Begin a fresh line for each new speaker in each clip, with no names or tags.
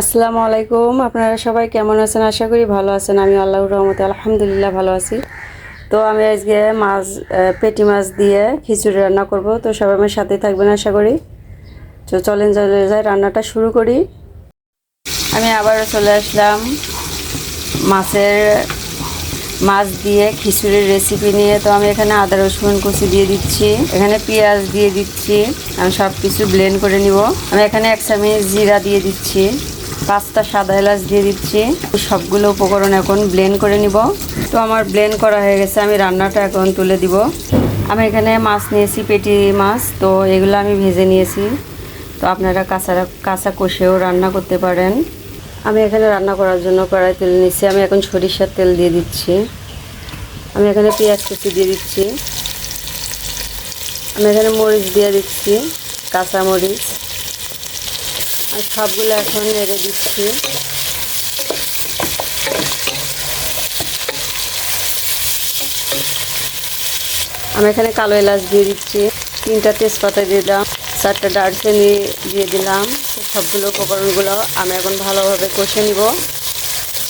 আসসালামু আলাইকুম। আপনারা সবাই কেমন আছেন? আশা করি ভালো আছেন। আমি আল্লাহর রহমতে আলহামদুলিল্লাহ ভালো আছি। তো আমি আজকে মাছ পেটি মাছ দিয়ে খিচুড়ি রান্না করব। তো সবাই আমার সাথে থাকবেন আশা করি। তো চলেন চলে যাই, রান্নাটা শুরু করি। আমি আবারও চলে আসলাম মাছের মাছ দিয়ে খিচুড়ির রেসিপি নিয়ে। তো আমি এখানে আদা, রসুন কুচি দিয়ে দিচ্ছি। এখানে পেঁয়াজ দিয়ে দিচ্ছি। আমি সব কিছু ব্লেন্ড করে নিব। আমি এখানে এক চামচ জিরা দিয়ে দিচ্ছি। পাঁচটা সাদা এলাচ দিয়ে দিচ্ছি। সবগুলো উপকরণ এখন ব্লেন্ড করে নিব। তো আমার ব্লেন্ড করা হয়ে গেছে, আমি রান্নাটা এখন তুলে দিব। আমি এখানে মাছ নিয়েছি, পেটি মাছ, তো এগুলো আমি ভেজে নিয়েছি। তো আপনারা কাঁচা কাঁচা কষেও রান্না করতে পারেন। আমি এখানে রান্না করার জন্য কড়াই তেল নিচ্ছি আমি এখন সরিষার তেল দিয়ে দিচ্ছি। আমি এখানে পেঁয়াজ কুচি দিয়ে দিচ্ছি। আমি এখানে মরিচ দিয়ে দিচ্ছি কাঁচা মরিচ আর সবগুলো এখন নেড়ে দিচ্ছি। আমি এখানে কালো এলাচ দিয়ে দিচ্ছি। তিনটা তেজপাতা দিয়ে দিলাম, চারটা দারচিনি দিয়ে দিলাম। সবগুলো উপকরণগুলো আমি এখন ভালোভাবে কষে নিব।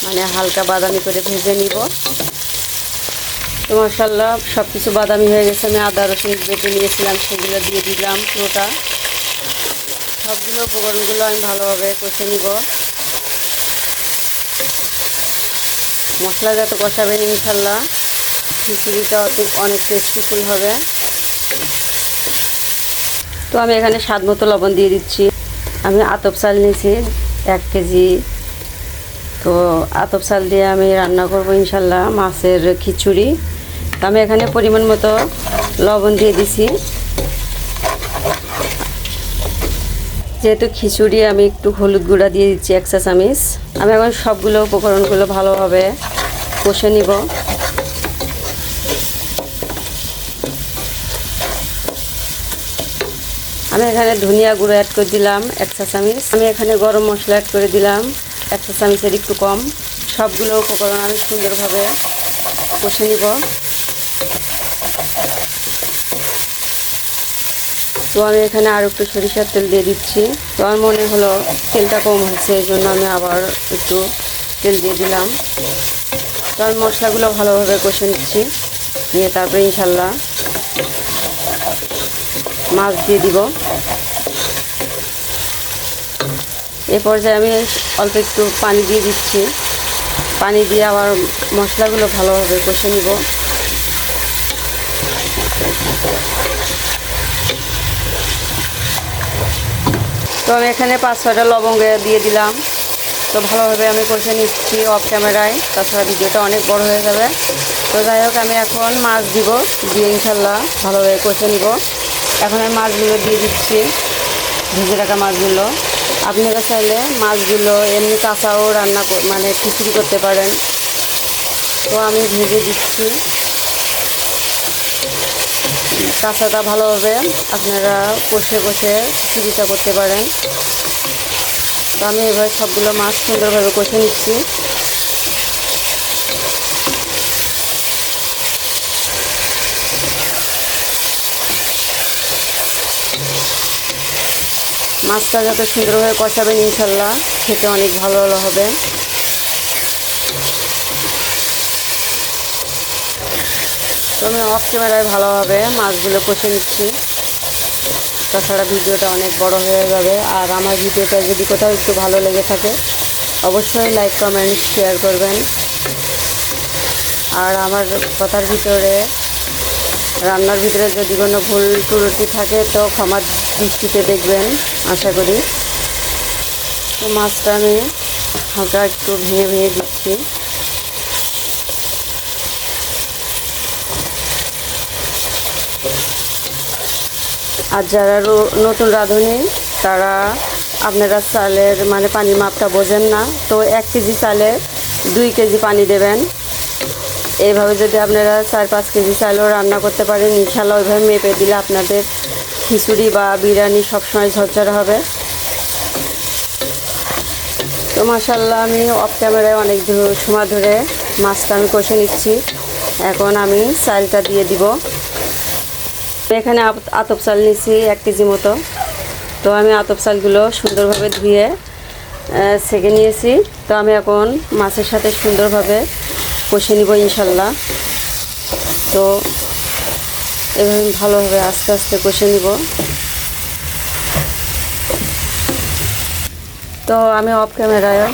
মানে হালকা বাদামি করে ভেজে নিব। তো মশাল্লা সব কিছু বাদামি হয়ে গেছে। আমি আদা রসুন বেটে নিয়েছিলাম, সেগুলো দিয়ে দিলাম পুরোটা। সবগুলো উপকরণগুলো আমি ভালোভাবে কষে নিব। মশলা যত কষাবেন ইনশাল্লাহ। খিচুড়িটা অত অনেক টেস্টিফুল হবে। তো আমি এখানে স্বাদ মতো লবণ দিয়ে দিচ্ছি। আমি আতপ চাল নিয়েছি, এক কেজি। তো আতপ চাল দিয়ে আমি রান্না করব, ইনশাল্লাহ, মাছের খিচুড়ি। তো আমি এখানে পরিমাণ মতো লবণ দিয়ে দিছি। যেহেতু খিচুড়ি আমি একটু হলুদ গুঁড়া দিয়ে দিচ্ছি এক চা চামিচ। আমি এখন সবগুলো উপকরণগুলো ভালোভাবে কষে নিব। আমি এখানে ধনিয়া গুঁড়ো অ্যাড করে দিলাম এক চা চামিচ। আমি এখানে গরম মশলা অ্যাড করে দিলাম এক চা চামিচের একটু কম। সবগুলো উপকরণ আমি সুন্দরভাবে কষে নিব। তো আমি এখানে আর একটু সরিষার তেল দিয়ে দিচ্ছি। তো আমার মনে হলো তেলটা কম হয়েছে, এই জন্য আমি আবার একটু তেল দিয়ে দিলাম। তো আমি মশলাগুলো ভালোভাবে কষে নিচ্ছি। নিয়ে তারপরে ইনশাল্লাহ মাছ দিয়ে দিব। এ পর্যায়ে আমি অল্প একটু পানি দিয়ে দিচ্ছি। পানি দিয়ে আবার মশলাগুলো ভালোভাবে কষে নিব। তো আমি এখানে পাঁচ ছয়টা লবঙ্গ দিয়ে দিলাম। তো ভালোভাবে আমি কষে নিচ্ছি অফ ক্যামেরায় তাছাড়া ভিডিওটা অনেক বড় হয়ে যাবে। তো যাই হোক, আমি এখন মাছ দিব দিয়ে ইনশাল্লাহ ভালোভাবে কষে নিব। এখন আমি মাছগুলো দিয়ে দিচ্ছি, ভেজে রাখা মাছগুলো। আপনারা চাইলে মাছগুলো এমনি কাঁচাও রান্না মানে খিচুড়ি করতে পারেন। তো আমি ভেজে দিচ্ছি। কাঁচাটা ভালোভাবে আপনারা কষে কষে খিচুড়িটা করতে পারেন। তো আমি এবার সবগুলো মাছ সুন্দরভাবে কষে নিচ্ছি। মাছটা যত সুন্দরভাবে কষাবেন ইনশাল্লাহ, খেতে অনেক ভালো হবে। তো আমি অফ ক্যামেরায় ভালোভাবে মাছগুলো কষে নিচ্ছি। তাছাড়া ভিডিওটা অনেক বড় হয়ে যাবে। আর আমার ভিডিওটা যদি কোথাও একটু ভালো লেগে থাকে, অবশ্যই লাইক কমেন্ট শেয়ার করবেন। আর আমার কথার ভিতরে, রান্নার ভিতরে যদি কোনো ভুল ত্রুটি থাকে, তো ক্ষমার দৃষ্টিতে দেখবেন, আশা করি। তো মাছটা আমি হালকা একটু ভেঙে ভেঙে দিচ্ছি। আর যারা নতুন রাঁধুনি, তারা আপনারা চালের মানে পানির মাপটা বোঝেন না। তো এক কেজি চালে দুই কেজি পানি দেবেন। এইভাবে যদি আপনারা চার পাঁচ কেজি চালও রান্না করতে পারেন ইনশাল্লাহ ওইভাবে মেপে দিলে আপনাদের খিচুড়ি বা বিরিয়ানি সবসময় ঝরঝরে হবে। তো মাসাল্লাহ আমি অফ ক্যামেরায় অনেক সময় ধরে মাছটা আমি কষে নিচ্ছি। এখন আমি চালটা দিয়ে দিব। এখানে আপ- আতপ চাল নিচ্ছি এক কেজি মতো। তো আমি আতপ চালগুলো সুন্দরভাবে ধুয়ে সেকে নিয়েছি। তো আমি এখন মাছের সাথে সুন্দরভাবে কষে নিব ইনশাল্লাহ। তো এভাবে ভালোভাবে আস্তে আস্তে কষে নিব। তো আমি অফ ক্যামেরায়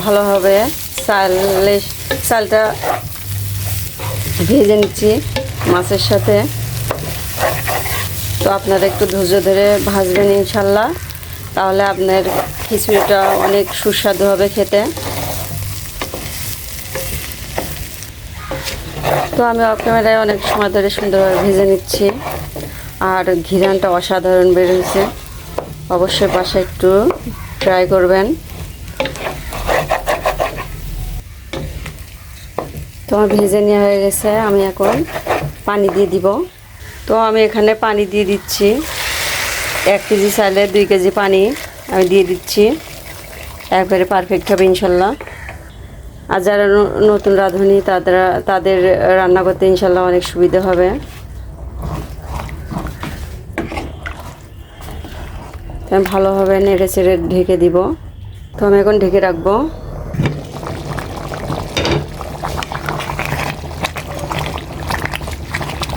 ভালোভাবে চালে চালটা ভেজে নিচ্ছি মাছের সাথে। তো আপনারা একটু ধৈর্য ধরে ভাজবেন ইনশাল্লাহ। তাহলে আপনার খিচুড়িটা অনেক সুস্বাদু হবে খেতে। তো আমি অফ অনেক সময় ধরে সুন্দরভাবে ভেজে নিচ্ছি। আর ঘিরানটা অসাধারণ বেরোচ্ছে অবশ্যই বাসায় একটু ট্রাই করবেন। তো আমার ভেজে নেওয়া হয়ে গেছে। আমি এখন পানি দিয়ে দিব। তো আমি এখানে পানি দিয়ে দিচ্ছি। এক কেজি চাইলে দুই কেজি পানি আমি দিয়ে দিচ্ছি। একবারে পারফেক্ট হবে ইনশাল্লাহ। আর যারা নতুন রাঁধুনি, তাদের তাদের রান্না করতে ইনশাল্লাহ অনেক সুবিধা হবে। ভালোভাবে নেড়ে চেড়ে ঢেকে দিব। তো আমি এখন ঢেকে রাখব।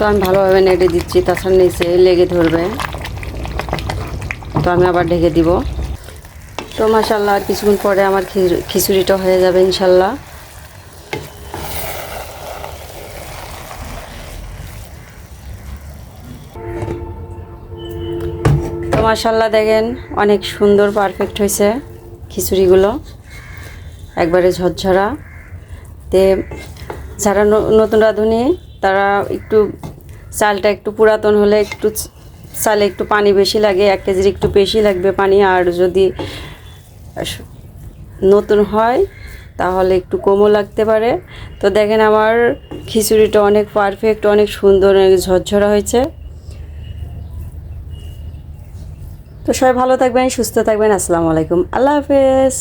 তো আমি ভালোভাবে নেড়ে দিচ্ছি, তাছাড়া নিচে লেগে ধরবে। তো আমি আবার ঢেকে দিব। তো মাসাল্লাহ আর কিছুক্ষণ পরে আমার খিচুড়িটা হয়ে যাবে ইনশাল্লাহ তো মাসাল্লাহ দেখেন, অনেক সুন্দর পারফেক্ট হয়েছে খিচুড়িগুলো। একবারে ঝরঝরা। তে যারা নতুন রাঁধুনি, তারা একটু চালটা একটু পুরাতন হলে একটু চালে একটু পানি বেশি লাগে, এক কেজির একটু বেশি লাগবে পানি। আর যদি নতুন হয়, তাহলে একটু কমও লাগতে পারে। তো দেখেন আমার খিচুড়িটা অনেক পারফেক্ট অনেক সুন্দর, অনেক ঝরঝরা হয়েছে। তো সবাই ভালো থাকবেন, সুস্থ থাকবেন। আসসালামু আলাইকুম। আল্লাহ হাফেজ।